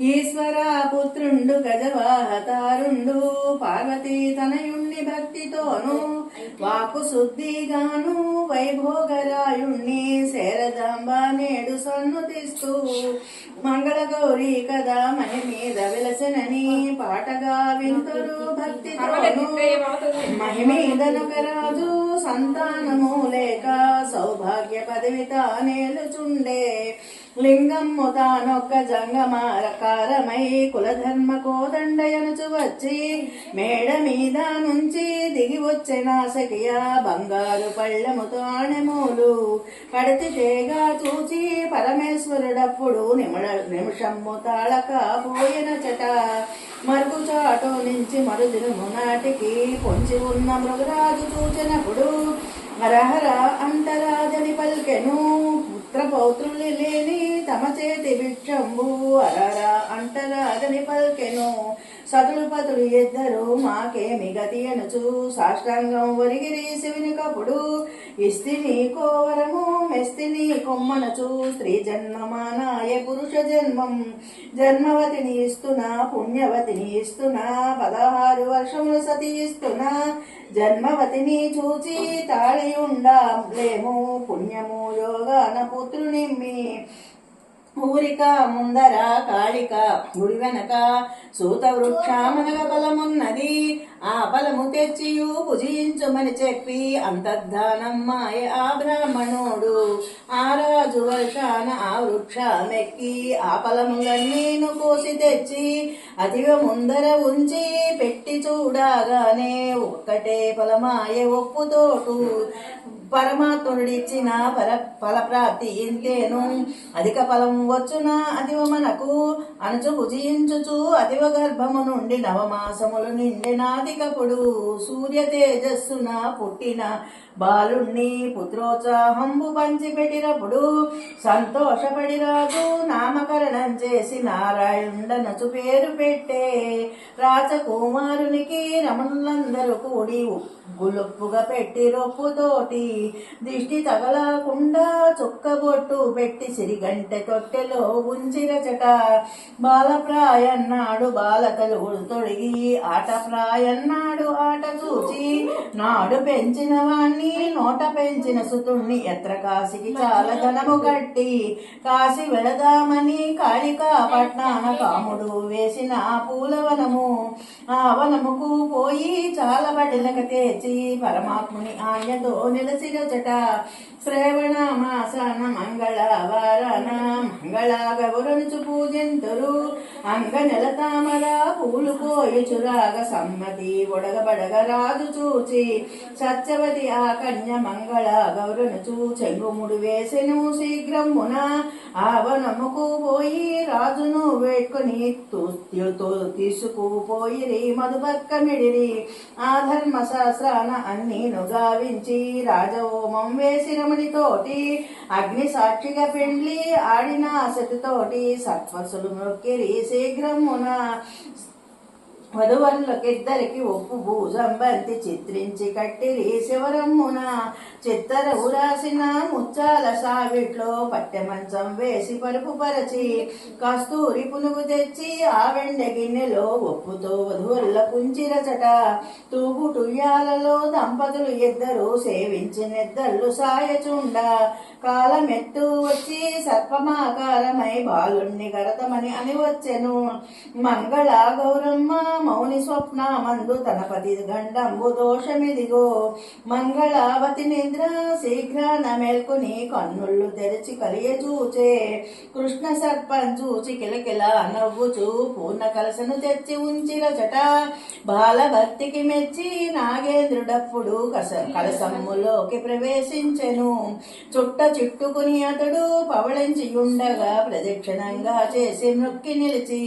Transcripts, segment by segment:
ఈశ్వర పుత్రుండు గజవాహతారుండు పార్వతీ తనయుణ్ణి భక్తితోను వాకు శుద్ధిగాను వైభోగరాయుణ్ణి శరదాంబ నేడు సన్నుతిస్తూ మంగళ గౌరీ కదా మని మీద విలసనని పాటగా వింతురు భక్తితోను. మహిమీదనకరాజు సంతానము లేక సౌభాగ్య పదవి తానేలుచుండే లింగం ముతానొక్క జంగమారకారమై కులధర్మ కోదండయనుచు వచ్చి మేడ మీద నుంచి దిగి వచ్చే నాసకియ బంగారు పళ్ళెముతో ఆణెమూలు పడితి తేగా చూచి పరమేశ్వరుడప్పుడు నిమిడ నిమిషమ్ము తాళక పోయిన చట. మరుగు చాటు నుంచి మరుదినము నాటికి పొంచి ఉన్న మృగరాజు చూచినప్పుడు హరహర అంతరాజని పల్కెను. పుత్ర లేని తమ చేతి భిక్షంబు అంటరా అగని పల్కెను. సతులు పతులు ఇద్దరు మాకేమి గతి అనుచు? సాష్టాంగం ఒరిగిరి శివుని కపుడు ఇస్తిని కోవరము మెస్తిని కొమ్మనచు. స్త్రీ జన్మమానాయ పురుష జన్మం జన్మవతిని ఇస్తున్నా పుణ్యవతిని ఇస్తున్నా పదహారు వర్షములు సతి ఇస్తున్నా జన్మవతిని చూచి తాళి ఉండాలేము పుణ్యము యోగాన పుత్రునిమ్మి. ఊరిక ముందర కాళిక గుడి వెనక సూత వృక్షామనగ బలమున్నది. ఆ ఫలము తెచ్చియు భుజించుమని చెప్పి అంతర్ధానమ్మాయ ఆ బ్రాహ్మణుడు. ఆ రాజు వర్షాన ఆ వృక్షామెక్కి ఆ ఫలములన్నీను కోసి తెచ్చి అతిగా ముందర ఉంచి పెట్టి చూడగానే ఒక్కటే ఫలమాయ ఒప్పుతోటు. పరమాత్ముడిచ్చిన ఫల ఫలప్రాప్తి ఇంతేను. అధిక ఫలం వచ్చున అతివ మనకు. అనుచు భుజించుచు అతివ గర్భము నుండి నవమాసములు నిండినాధికపుడు సూర్య తేజస్సున పుట్టిన బాలుణ్ణి పుత్రోత్సాహంబు పంచిపెట్టినప్పుడు సంతోషపడి రాజు నామకరణం చేసి నారాయణుడనచు పేరు పెట్టే రాజకుమారునికి రమణులందరూ కూడి గులుప్పుగా పెట్టి రొప్పుతోటి దిష్టి తగలకుండా చుక్కబొట్టు పెట్టి సిరిగంటె తొట్టెలో ఉంచిరచట బాలప్రాయన్నాడు బాలకలు తొడిగి ఆట ప్రాయన్నాడు ఆట చూచి నాడు పెంచిన వాణ్ణి నోట పెంచిన సుతుణ్ణి ఎత్ర కాశీకి చాలా ధనము కట్టి. కాశీ వెళదామని కాళికా పట్నాన కాముడు వేసిన పూలవనము ఆ వనముకు పోయి చాలా బడిలక తెచ్చి పరమాత్ముని ఆజ్ఞతో నిలచిరచట శ్రవణ మాసాన మంగళవారాన మంగళ గౌరనుచు పూజింతురు అంగ నెల తామర పూలు పోయుచురాగ సమ్మతి ఒడగబడగ రాజు చూచి. సత్యవతి ఆ కన్య మంగళ గౌరనుచు చెంగుముడు వేసెను శీఘ్రమున. ఆ వనముకు పోయి రాజును వేట్టుకుని తూత్యుతో తీసుకుపోయిరి మధుపక్కమిడిరి ఆ ధర్మ శాస్త్రాన అన్నీను గావించి రాజహోమం వేసి రమణితోటి అగ్ని సాక్షిగా పెండ్లి ఆడిన సతితోటి సత్వసులు మొక్కిరి శీఘ్రమున. వధువరులకిద్దరికి ఒప్పు భూజంబంతి చిత్రించి కట్టిరి శివరమ్మున. చిత్తర ఉరాసిన ముచ్చాల సావిట్లో పట్టె మంచం వేసి పరుపు పరచి కస్తూరి పునుగు తెచ్చి ఆ వెండ గిన్నెలో ఒప్పుతో వధువుల కుంచిరచట తూగుటుయ్యాలలో దంపతులు ఇద్దరు సేవించినిద్దళ్ళు సాయచుండ. కాలమెత్తు వచ్చి సర్పమాకారమై బాలుణ్ణి గరతమని అని వచ్చెను మంగళ గౌరమ్మ మౌని స్వప్న మందు తనపతి గండంబు దోషమిదిగో మంగళావతి నిద్ర శీఘ్రాన మేల్కొని కన్నుళ్ళు తెరిచి కలియ చూచే కృష్ణ సర్పం చూచి కిలకిల నవ్వుచూ పూర్ణ కలసను తెచ్చి ఉంచిరచట. బాలభక్తికి మెచ్చి నాగేంద్రుడప్పుడు కస కలసమ్ములోకి ప్రవేశించెను. చుట్ట చుట్టుకుని అతడు పవళించి ఉండగా ప్రదక్షిణంగా చేసి నొక్కి నిలిచి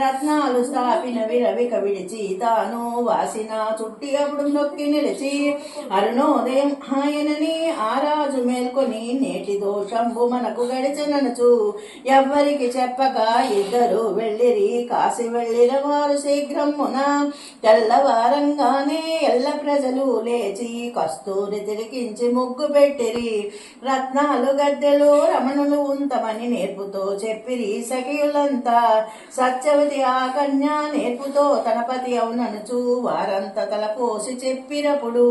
రత్నాలు స్థాపినవి రవి వేడుక విడిచి తాను వాసిన చుట్టి అప్పుడు నొక్కి నిలిచి అరుణోదయం ఆయనని ఆరాజు మేల్కొని నేటి దోషంబు మనకు గడిచిననుచు. ఎవ్వరికి చెప్పక ఇద్దరు వెళ్ళిరి కాసి వెళ్ళిన వారు శీఘ్రమున. తెల్లవారంగానే ఎల్ల ప్రజలు లేచి కస్తూరి తిరికించి ముగ్గు పెట్టిరి. రత్నాలు గద్దెలు రమణులు ఉంతమని నేర్పుతో చెప్పిరి సఖియులంతా. సత్యవతి ఆ కన్య నేర్పుతో తన పతి అవుననుచు వారంతా తలపోసి చెప్పినప్పుడు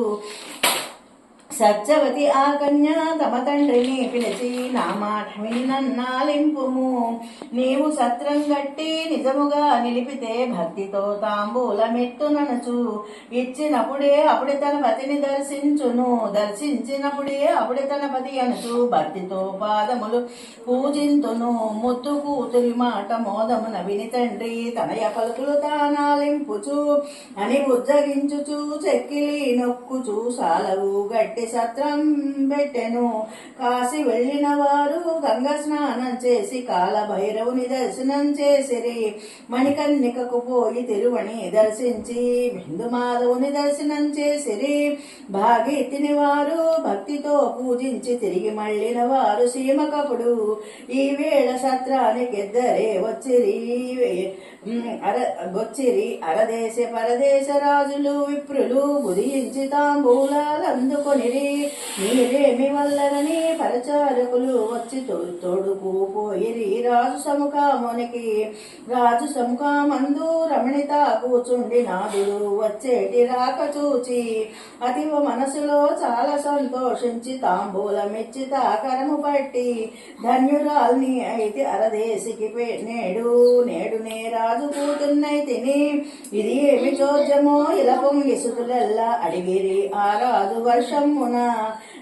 సత్యవతి ఆ కన్య తమ తండ్రిని పిలిచి నా మాట నన్నాలింపుము. నీవు సత్రం గట్టి నిజముగా నిలిపితే భక్తితో తాంబూలమెత్తుననచు. ఇచ్చినప్పుడే అప్పుడే తన పతిని దర్శించును. దర్శించినప్పుడే అప్పుడే తన పతి అనుచు భక్తితో పాదములు పూజింతును. ముద్దు కూతురి మాట మోదమున విని తండ్రి తనయ పలుకులు తానాలింపుచు. అని ఉజ్జగించుచు చెక్కిలి నొక్కుచు సాలవు గట్టి సత్రం పెట్టెను. కాశీ వెళ్ళిన వారు గంగ స్నానం చేసి కాల భైరవుని దర్శనం చేసిరి. మణికన్నికకు పోయి తిరువణి దర్శించి బిందు మాధవుని దర్శనం చేసిరి. భాగీతిని వారు భక్తితో పూజించి తిరిగి మళ్ళిన వారు సీమకపుడు. ఈ వేళ సత్రానికి ఇద్దరే వచ్చిరి. అర వచ్చిరి అరదేశ పరదేశ రాజులు విప్రులు బుధించి తాంబూలాలు అందుకొనిరి. మీరేమి వల్లరని పరిచారకులు వచ్చి తో- తోడుకు పోయిరి. రాజు సముఖామునికి రాజు సముఖామందు రమణిత కూచుండి నాదుడు వచ్చేటి రాక చూచి. అతివ మనసులో చాలా సంతోషించి తాంబూలమిచ్చి తాకరము పట్టి. ధన్యురాల్ని అయితే అరదేశికి పె- నేడు నేడునే రాజు కూతున్నై తిని ఇది ఏమి చోద్యమో? ఇలపం ఇసుకులెల్లా అడిగిరి ఆ రాజు వర్షమున.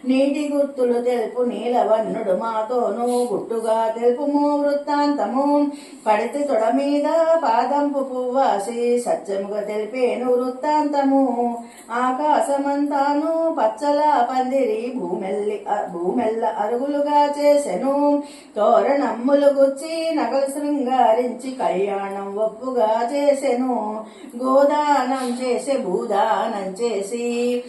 నీటి గుర్తులు తెలుపు నీలవన్నుడు మాతోను గుట్టుగా తెలుపుము వృత్తాంతము. పడితే తొడ మీద పాదంపు పువ్వాసి సత్యముగా తెలిపేను వృత్తాంతము. ఆకాశమంతాను పచ్చల పందిరి భూమెల్లి భూమెల్ల అరుగులుగా చేసెను. తోరణమ్ములు గుచ్చి నగలు శృంగారించి కళ్యాణం ఒప్పుగా చేసెను. గోదానం చేసే భూదానం చేసి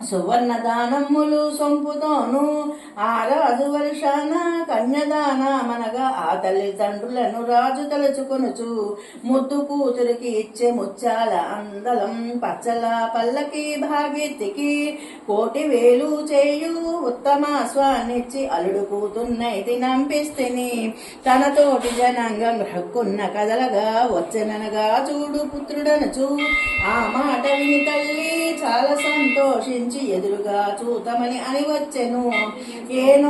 సువర్ణ దానమ్ములు సొంపుతోను. ఆ రాజు వర్షాన కన్యదాన మనగా ఆ తల్లిదండ్రులను రాజు తలుచుకొనుచు ముద్దు కూతురికి ఇచ్చే ముచ్చాల అందలం పచ్చల పల్లకి భాగీతికి కోటి వేలు చేయు ఉత్తమ స్వాన్నిచ్చి అల్లుడు కూతున్నైతి నంపిస్తిని. తనతోటి జనాంగం హక్కున్న కదలగా వచ్చననగా చూడు పుత్రుడనచు. ఆ మాట విని తల్లి చాలా సంతోషించి నుంచి ఎదురుగా చూతమని అని వచ్చెను. ఏను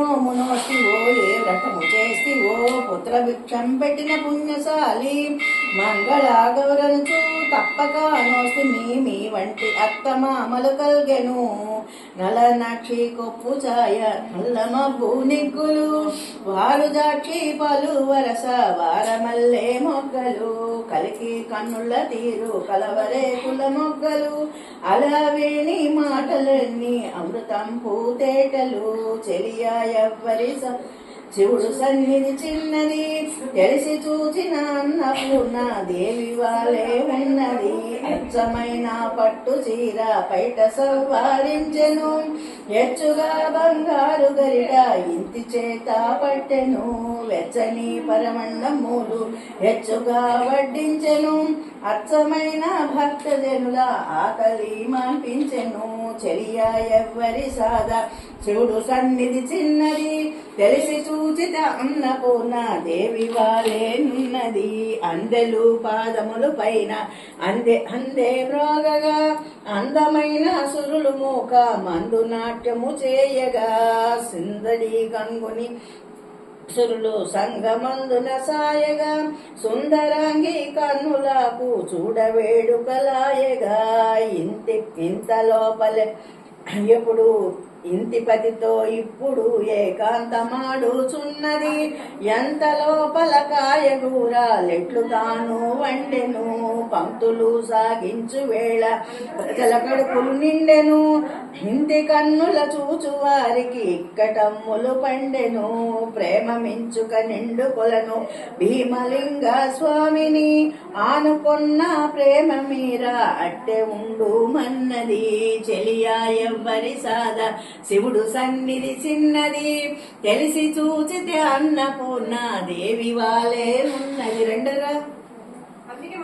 వ్రతము చేసి ఓ పుత్ర భిక్షం పెట్టిన పుణ్యశాలి. మంగళ గౌరనుచు తప్పక నోసి మీ మీ వంటి అత్తమామలు కల్గెను. నల నక్షి కొప్పు ఛాయ నల్లమ భూనిగ్గులు. నిగ్గులు వారు జాక్షి పలు వరస వారమల్లే మొగ్గలు. కలికి కన్నుల తీరు కలవరే కుల మొగ్గలు. అలా వేణి మాటలన్నీ అమృతం పూతేటలు. చెలియా ఎవ్వరి స- శివుడు సన్నిధి చిన్నది తెలిసి చూచిన అన్నపూర్ణ దేవి వాలే ఉన్నది. అచ్చమైన పట్టు చీర పైట సవ్వారించెను ఎచ్చుగా బంగారు గరిట ఇంటి చేత పట్టెను. వెచ్చని పరమండములు ఎచ్చుగా వడ్డించెను. అచ్చమైన భక్త జనుల ఆకలి మాన్పించెను. చెలియా ఎవ్వరి సాదా. శివుడు సన్నిధి చిన్నది తెలిసి చూచిత అన్నపూర్ణ. దేవి వారేనున్నది అందెలు పాదములు పైన. అందే అందే మ్రోగగా అందమైన సురులు మూక. మందు నాట్యము చేయగా సిందడి గంగుని సురులు సంగమందున సాయగా సుందరాంగి కన్నులకు చూడవేడుకలాయగా ఇంతి ఇంత లోపలే ఎప్పుడు ఇంతిపతితో ఇప్పుడు ఏకాంతమాడుచున్నది. ఎంత లోపల కాయగూరాలెట్లు తాను వండెను పంక్తులు సాగించు వేళ ప్రజల కడుపులు నిండెను. హింది కన్నుల చూచు వారికి ఇక్కటమ్ములు పండెను. ప్రేమ మించుక నిండు కొలను భీమలింగ స్వామిని. ఆనుకున్న ప్రేమ మీర అట్టె ఉండు మన్నది. చెలియా ఎవ్వరి సాదా శివుడు సన్నిధి చిన్నది. తెలిసి చూచితే అన్నపూర్ణ దేవి వాలే ఉన్నది. రెండరా అందుకే